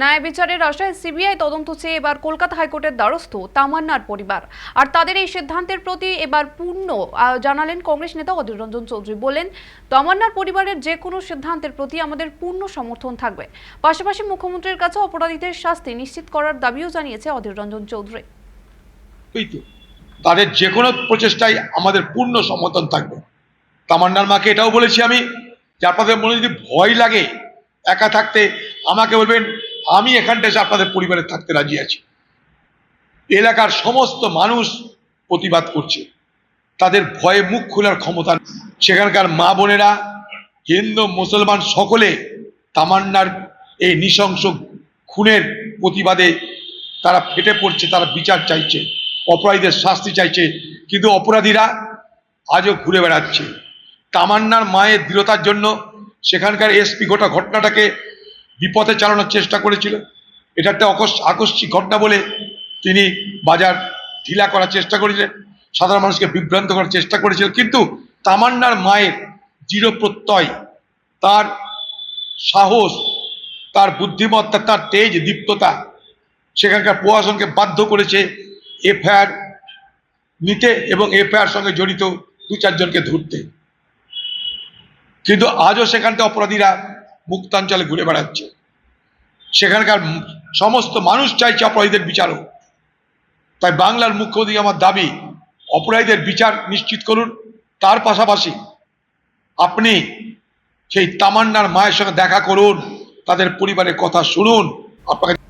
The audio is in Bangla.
ন্যায় বিচারের আশায় সিবিআই তদন্ত চেয়ে এবার কলকাতা হাইকোর্টের দ্বারস্থ তামান্নার পরিবার। আর তাদের এই সিদ্ধান্তের প্রতি এবার পূর্ণ জানালেন কংগ্রেস নেতা অধীর রঞ্জন চৌধুরী। বলেন, তামান্নার পরিবারের যে কোনো সিদ্ধান্তের প্রতি আমাদের পূর্ণ সমর্থন থাকবে। পাশাপাশি মুখ্যমন্ত্রীর কাছে অপরাধীদের শাস্তি নিশ্চিত করার দাবিও জানিয়েছে অধীর রঞ্জন চৌধুরী। তাদের যে কোনো প্রচেষ্টায় আমাদের পূর্ণ সমর্থন থাকবে। তামান্নার মাকে এটাও বলেছি আমি যে আপনাদের মনে যদি ভয় লাগে, একা থাকতে আমাকে বলবেন আমি এখানটা এসে আপনাদের পরিবারে থাকতে রাজি আছি। এলাকার সমস্ত মানুষ প্রতিবাদ করছে। তাদের ভয়ে মুখ খোলার ক্ষমতা সেখানকার মা বোনেরা, হিন্দু, মুসলমান সকলে তামান্নার এই নৃশংস খুনের প্রতিবাদে তারা ফেটে পড়ছে, তারা বিচার চাইছে, অপরাধীদের শাস্তি চাইছে। কিন্তু অপরাধীরা আজও ঘুরে বেড়াচ্ছে। তামান্নার মায়ের দৃঢ়তার জন্য সেখানকার এসপি গোটা ঘটনাটাকে বিপথে চালানোর চেষ্টা করেছিল। এটা একটা আকস্মিক ঘটনা বলে তিনি বাজার ঢিলা করার চেষ্টা করেছিলেন। সাধারণ মানুষকে বিভ্রান্ত করার চেষ্টা করেছিল। কিন্তু তামান্নার মায়ের দৃঢ় প্রত্যয়, তার সাহস, তার বুদ্ধিমত্তা, তার তেজ, দীপ্ততা, সেখানকার প্রশাসনকে বাধ্য করেছে এফআইআর নিতে এবং এফআইআর সঙ্গে জড়িত দু চারজনকে ধরতে। কিন্তু আজও সেখানতে অপরাধীরা মুক্তাঞ্চলে ঘুরে বেড়াচ্ছে। সেখানকার সমস্ত মানুষ চাইছে অপরাধীদের বিচার হোক। তাই বাংলার মুখ্য মুখ্যমন্ত্রী আমার দাবি, অপরাধীদের বিচার নিশ্চিত করুন। তার পাশাপাশি আপনি সেই তামান্নার মায়ের সঙ্গে দেখা করুন, তাদের পরিবারের কথা শুনুন। আপনাকে